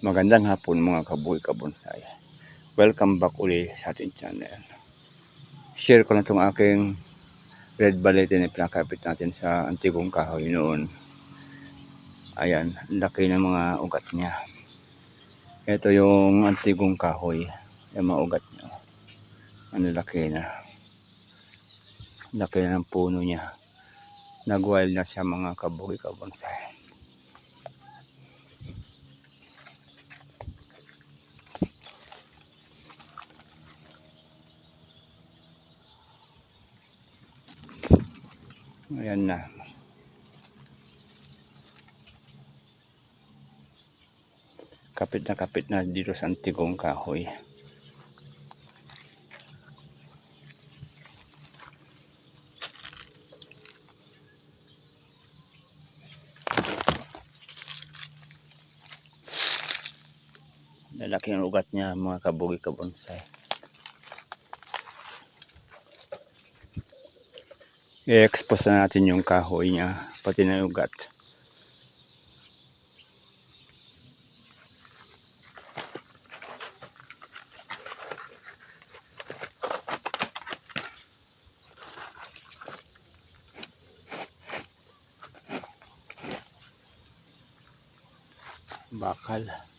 Magandang hapon mga kabuhi kabonsay. Welcome back uli sa ating channel. Share ko na itong aking red balete na pinakapit natin sa antigong kahoy noon. Ayan, laki ng mga ugat niya. Ito yung antigong kahoy. Yung mga ugat niya. Ang laki na. Laki na ng puno niya. Nag-wild na siya mga kabuhi kabonsay. Ayan na. Kapit na kapit na dito sa antigong kahoy. Lalaki ang ugat niya mga kabugi kabonsay. I-expose na natin yung kahoy niya, pati na ugat. Bakal.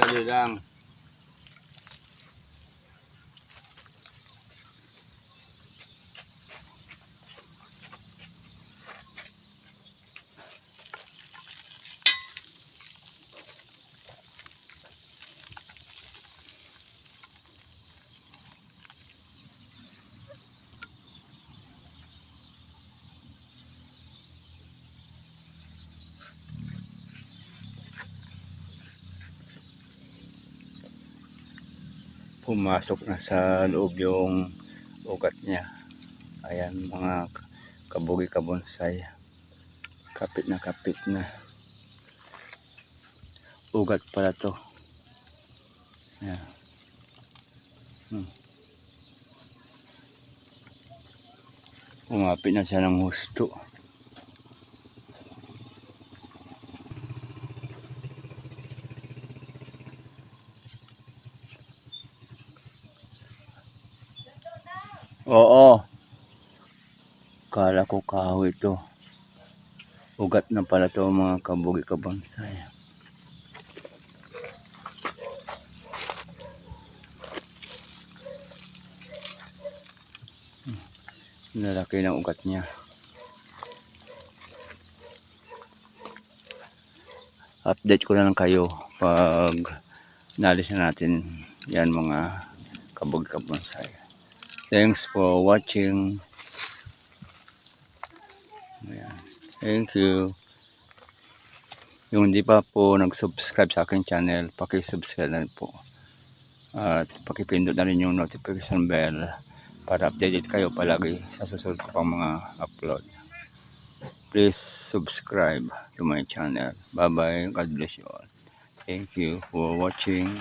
Dali lang. Pumasok na sa loob yung ugat niya. Ayan mga kabugi kabonsay. Kapit na kapit na. Ugat pala to. Ayan. Hmm. Umapit na siya ng husto. Oo. Kala ko kahoy ito. Ugat na pala to mga kabugi kabonsay. Hmm. Lalaki ng ugat niya. Update ko na lang kayo pag nalis na natin yan mga kabugi kabonsay. Thanks for watching. Ayan. Thank you. Yung hindi pa po nag-subscribe sa aking channel, paki-subscribe na po. At pakipindot na rin yung notification bell para updated kayo palagi sa susunod ko pang mga upload. Please subscribe to my channel. Bye bye. God bless you all. Thank you for watching.